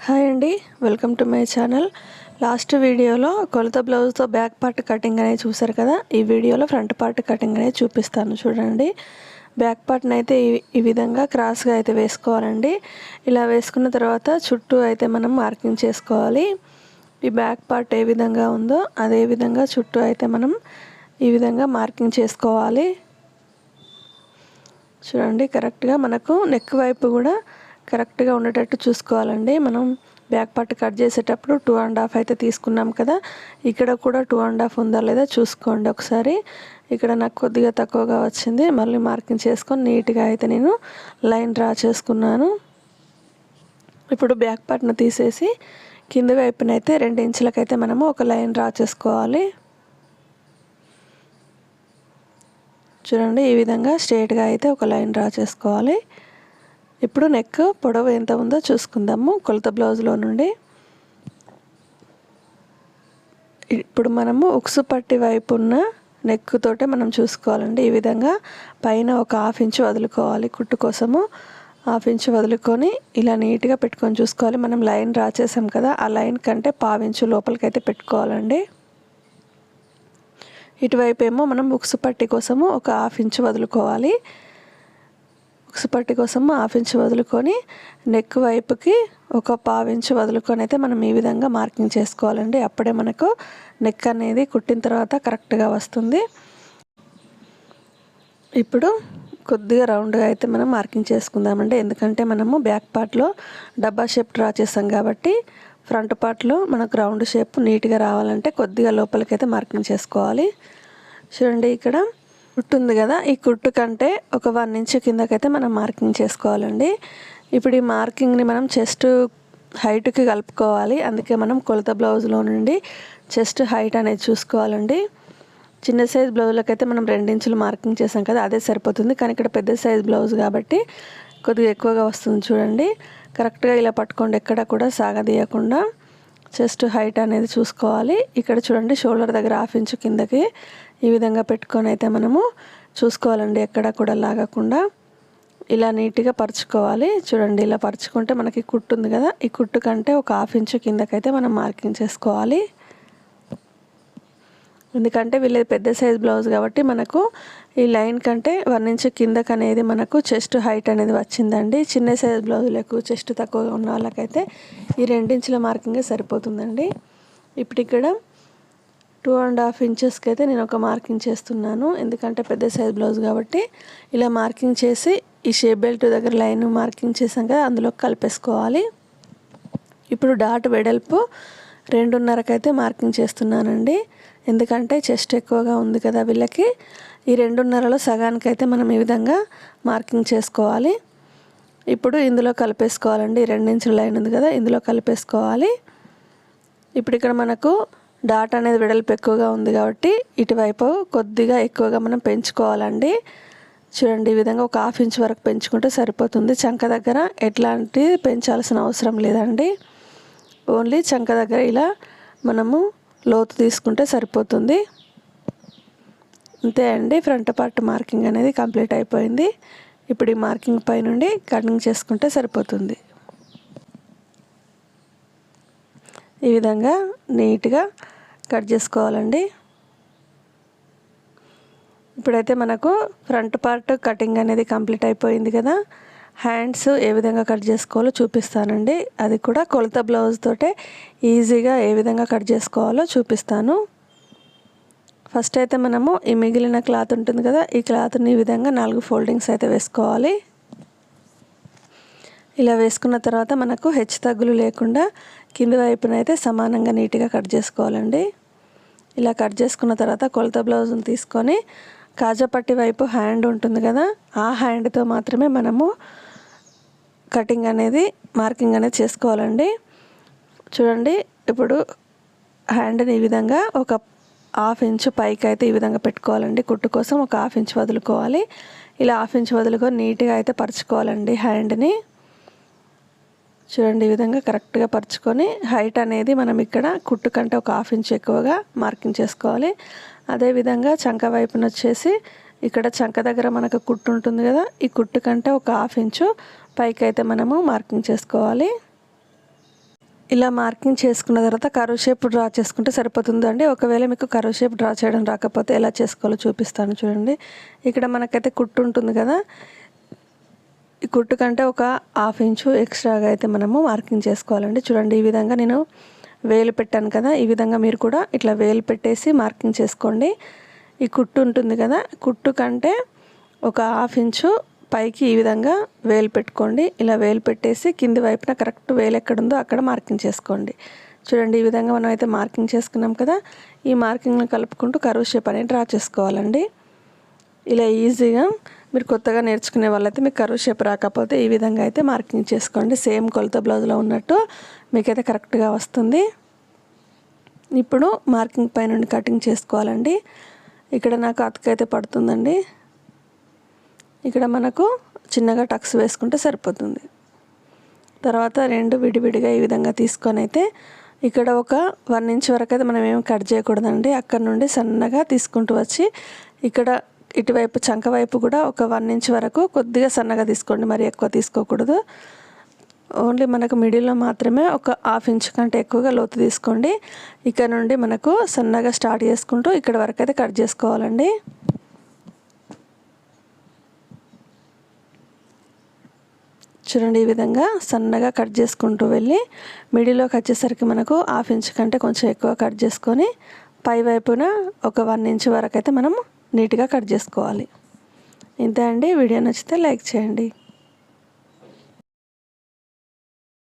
Hi అండి welcome to my channel. Last వీడియోలో కొలత బ్లౌజ్తో బ్యాక్ పార్ట్ కటింగ్ అనేది చూసారు కదా? ఈ వీడియోలో ఫ్రంట్ పార్ట్ కటింగ్ అనేది చూపిస్తాను చూడండి. బ్యాక్ పార్ట్ని అయితే ఈ- ఈ విధంగా క్రాస్గా అయితే వేసుకోవాలండి. ఇలా వేసుకున్న తర్వాత చుట్టూ అయితే మనం మార్కింగ్ చేసుకోవాలి. ఈ బ్యాక్ పార్ట్ ఏ విధంగా ఉందో అదే విధంగా చుట్టూ అయితే మనం ఈ విధంగా మార్కింగ్ చేసుకోవాలి. చూడండి కరెక్ట్గా మనకు నెక్ వైపు కూడా కరెక్ట్గా ఉండేటట్టు చూసుకోవాలండి. మనం బ్యాక్ పార్ట్ కట్ చేసేటప్పుడు టూ అండ్ హాఫ్ అయితే తీసుకున్నాం కదా ఇక్కడ కూడా టూ అండ్ హాఫ్ ఉందా లేదా చూసుకోండి ఒకసారి. ఇక్కడ నాకు కొద్దిగా తక్కువగా వచ్చింది మళ్ళీ మార్కింగ్ చేసుకొని నీట్గా అయితే నేను లైన్ డ్రా చేసుకున్నాను. ఇప్పుడు బ్యాక్ పార్ట్ను తీసేసి కింద వైపున అయితే రెండు ఇంచులకైతే మనము ఒక లైన్ డ్రా చేసుకోవాలి. చూడండి ఈ విధంగా స్ట్రేట్గా అయితే ఒక లైన్ డ్రా చేసుకోవాలి. ఇప్పుడు నెక్ పొడవు ఎంత ఉందో చూసుకుందాము. కొలత బ్లౌజ్లో నుండి. ఇప్పుడు మనము ఉక్సు పట్టి వైపు ఉన్న నెక్తోటే మనం చూసుకోవాలండి. ఈ విధంగా పైన ఒక హాఫ్ ఇంచు వదులుకోవాలి కుట్టు కోసము. హాఫ్ ఇంచు వదులుకొని ఇలా నీట్గా పెట్టుకొని చూసుకోవాలి. మనం లైన్ డ్రా చేసాం కదా ఆ లైన్ కంటే పావించు లోపలికైతే పెట్టుకోవాలండి. ఇటువైపు ఏమో మనం ఉక్సు పట్టి కోసము ఒక హాఫ్ ఇంచు వదులుకోవాలి. ఉక్సు పట్టి కోసం హాఫ్ ఇంచ్ వదులుకొని నెక్ వైపుకి ఒక పావు ఇంచ్ వదులుకొని అయితే మనం ఈ విధంగా మార్కింగ్ చేసుకోవాలండి. అప్పుడే మనకు నెక్ అనేది కుట్టిన తర్వాత కరెక్ట్గా వస్తుంది. ఇప్పుడు కొద్దిగా రౌండ్గా అయితే మనం మార్కింగ్ చేసుకుందామండి. ఎందుకంటే మనము బ్యాక్ పార్ట్లో డబ్బా షేప్ డ్రా చేస్తాం కాబట్టి ఫ్రంట్ పార్ట్లో మనకు రౌండ్ షేప్ నీట్గా రావాలంటే కొద్దిగా లోపలికైతే మార్కింగ్ చేసుకోవాలి. చూడండి ఇక్కడ కుట్టు ఉంది కదా ఈ కుట్టు కంటే ఒక వన్ ఇంచ్ కిందకైతే మనం మార్కింగ్ చేసుకోవాలండి. ఇప్పుడు ఈ మార్కింగ్ని మనం చెస్ట్ హైట్కి కలుపుకోవాలి. అందుకే మనం కొలత బ్లౌజ్లో నుండి చెస్ట్ హైట్ అనేది చూసుకోవాలండి. చిన్న సైజ్ బ్లౌజ్లకు అయితే మనం రెండించులు మార్కింగ్ చేసాం కదా అదే సరిపోతుంది. కానీ ఇక్కడ పెద్ద సైజ్ బ్లౌజ్ కాబట్టి కొద్దిగా ఎక్కువగా వస్తుంది చూడండి. కరెక్ట్గా ఇలా పట్టుకోండి ఎక్కడ కూడా సాగదీయకుండా. చెస్ట్ హైట్ అనేది చూసుకోవాలి. ఇక్కడ చూడండి షోల్డర్ దగ్గర హాఫ్ ఇంచు కిందకి ఈ విధంగా పెట్టుకొని అయితే మనము చూసుకోవాలండి. ఎక్కడ కూడా లాగకుండా ఇలా నీట్గా పరుచుకోవాలి. చూడండి ఇలా పరుచుకుంటే మనకి కుట్టు ఉంది కదా ఈ కుట్టు కంటే ఒక హాఫ్ ఇంచు కిందకైతే మనం మార్కింగ్ చేసుకోవాలి. ఎందుకంటే వీళ్ళది పెద్ద సైజ్ బ్లౌజ్ కాబట్టి మనకు ఈ లైన్ కంటే వన్ ఇంచ్ కిందకి అనేది మనకు చెస్ట్ హైట్ అనేది వచ్చిందండి. చిన్న సైజ్ బ్లౌజులకు చెస్ట్ తక్కువగా ఉన్న వాళ్ళకైతే ఈ రెండించుల మార్కింగే సరిపోతుందండి. ఇప్పుడు ఇక్కడ టూ అండ్ హాఫ్ ఇంచెస్కి అయితే నేను ఒక మార్కింగ్ చేస్తున్నాను. ఎందుకంటే పెద్ద సైజ్ బ్లౌజ్ కాబట్టి ఇలా మార్కింగ్ చేసి ఈ షేప్ బెల్ట్ దగ్గర లైన్ మార్కింగ్ చేసాం కదా అందులో కలిపేసుకోవాలి. ఇప్పుడు డాట్ వెడల్పు రెండున్నరకైతే మార్కింగ్ చేస్తున్నానండి. ఎందుకంటే చెస్ట్ ఎక్కువగా ఉంది కదా వీళ్ళకి. ఈ రెండున్నరలో సగానికైతే మనం ఈ విధంగా మార్కింగ్ చేసుకోవాలి. ఇప్పుడు ఇందులో కలిపేసుకోవాలండి. రెండించుల లైన్ ఉంది కదా ఇందులో కలిపేసుకోవాలి. ఇప్పుడు ఇక్కడ మనకు డాట్ అనేది వెడల్పు ఎక్కువగా ఉంది కాబట్టి ఇటువైపు కొద్దిగా ఎక్కువగా మనం పెంచుకోవాలండి. చూడండి ఈ విధంగా ఒక హాఫ్ ఇంచ్ వరకు పెంచుకుంటే సరిపోతుంది. చంక దగ్గర ఎట్లాంటి పెంచాల్సిన అవసరం లేదండి. ఓన్లీ చంక దగ్గర ఇలా మనము లోతు తీసుకుంటే సరిపోతుంది. అంతే అండి ఫ్రంట్ పార్ట్ మార్కింగ్ అనేది కంప్లీట్ అయిపోయింది. ఇప్పుడు ఈ మార్కింగ్ పై నుండి కటింగ్ చేసుకుంటే సరిపోతుంది. ఈ విధంగా నీట్గా కట్ చేసుకోవాలండి. ఇప్పుడైతే మనకు ఫ్రంట్ పార్ట్ కటింగ్ అనేది కంప్లీట్ అయిపోయింది కదా. హ్యాండ్స్ ఏ విధంగా కట్ చేసుకోవాలో చూపిస్తానండి. అది కూడా కొలత బ్లౌజ్ తోటే ఈజీగా ఏ విధంగా కట్ చేసుకోవాలో చూపిస్తాను. ఫస్ట్ అయితే మనము ఈ మిగిలిన క్లాత్ ఉంటుంది కదా ఈ క్లాత్ని ఈ విధంగా నాలుగు ఫోల్డింగ్స్ అయితే వేసుకోవాలి. ఇలా వేసుకున్న తర్వాత మనకు హెచ్చు తగ్గులు లేకుండా కింది వైపున అయితే సమానంగా నీట్గా కట్ చేసుకోవాలండి. ఇలా కట్ చేసుకున్న తర్వాత కొలత బ్లౌజ్ని తీసుకొని కాజాపట్టి వైపు హ్యాండ్ ఉంటుంది కదా ఆ హ్యాండ్తో మాత్రమే మనము కటింగ్ అనేది మార్కింగ్ అనేది చేసుకోవాలండి. చూడండి ఇప్పుడు హ్యాండ్ని ఈ విధంగా ఒక హాఫ్ ఇంచ్ పైకి అయితే ఈ విధంగా పెట్టుకోవాలండి. కుట్టు కోసం ఒక హాఫ్ ఇంచ్ వదులుకోవాలి. ఇలా హాఫ్ ఇంచ్ వదులుకొని నీట్గా అయితే పరుచుకోవాలండి హ్యాండ్ని. చూడండి ఈ విధంగా కరెక్ట్గా పరుచుకొని హైట్ అనేది మనం ఇక్కడ కుట్టు కంటే ఒక హాఫ్ ఇంచ్ ఎక్కువగా మార్కింగ్ చేసుకోవాలి. అదేవిధంగా చంక వైపున వచ్చేసి ఇక్కడ చంక దగ్గర మనకు కుట్టు ఉంటుంది కదా ఈ కుట్టు కంటే ఒక హాఫ్ ఇంచు పైకి అయితే మనము మార్కింగ్ చేసుకోవాలి. ఇలా మార్కింగ్ చేసుకున్న తర్వాత కరువు షేప్ డ్రా చేసుకుంటే సరిపోతుందండి. ఒకవేళ మీకు కరువు షేప్ డ్రా చేయడం రాకపోతే ఎలా చేసుకోవాలో చూపిస్తాను చూడండి. ఇక్కడ మనకైతే కుట్టు ఉంటుంది కదా ఈ కుట్టు కంటే ఒక హాఫ్ ఇంచు ఎక్స్ట్రాగా అయితే మనము మార్కింగ్ చేసుకోవాలండి. చూడండి ఈ విధంగా నేను వేలు పెట్టాను కదా ఈ విధంగా మీరు కూడా ఇట్లా వేలు పెట్టేసి మార్కింగ్ చేసుకోండి. ఈ కుట్టు ఉంటుంది కదా కుట్టు కంటే ఒక హాఫ్ ఇంచు పైకి ఈ విధంగా వేలు పెట్టుకోండి. ఇలా వేలు పెట్టేసి కింది వైపున కరెక్ట్ వేలు ఎక్కడుందో అక్కడ మార్కింగ్ చేసుకోండి. చూడండి ఈ విధంగా మనం అయితే మార్కింగ్ చేసుకున్నాం కదా ఈ మార్కింగ్ని కలుపుకుంటూ కరువు షేప్ అనేది డ్రా చేసుకోవాలండి. ఇలా ఈజీగా మీరు కొత్తగా నేర్చుకునే వాళ్ళైతే మీకు కరువు షేప్ రాకపోతే ఈ విధంగా అయితే మార్కింగ్ చేసుకోండి. సేమ్ కొలత బ్లౌజ్లో ఉన్నట్టు మీకైతే కరెక్ట్గా వస్తుంది. ఇప్పుడు మార్కింగ్ పైనుండి కటింగ్ చేసుకోవాలండి. ఇక్కడ నాకు అతకైతే పడుతుందండి. ఇక్కడ మనకు చిన్నగా టక్స్ వేసుకుంటే సరిపోతుంది. తర్వాత రెండు విడివిడిగా ఈ విధంగా తీసుకొని అయితే ఇక్కడ ఒక వన్ ఇంచ్ వరకు అయితే మనం ఏమి కట్ చేయకూడదండి. అక్కడ నుండి సన్నగా తీసుకుంటూ వచ్చి ఇక్కడ ఇటువైపు చంక వైపు కూడా ఒక వన్ ఇంచ్ వరకు కొద్దిగా సన్నగా తీసుకోండి. మరి ఎక్కువ తీసుకోకూడదు. ఓన్లీ మనకు మిడిల్లో మాత్రమే ఒక హాఫ్ ఇంచ్ కంటే ఎక్కువగా లోతు తీసుకోండి. ఇక్కడ నుండి మనకు సన్నగా స్టార్ట్ చేసుకుంటూ ఇక్కడ వరకు అయితే కట్ చేసుకోవాలండి. చూడండి ఈ విధంగా సన్నగా కట్ చేసుకుంటూ వెళ్ళి మిడిల్లోకి వచ్చేసరికి మనకు హాఫ్ ఇంచ్ కంటే కొంచెం ఎక్కువ కట్ చేసుకొని పై వైపున ఒక వన్ ఇంచ్ వరకు అయితే మనం నీట్గా కట్ చేసుకోవాలి. ఇంతే అండి. వీడియో నచ్చితే లైక్ చేయండి.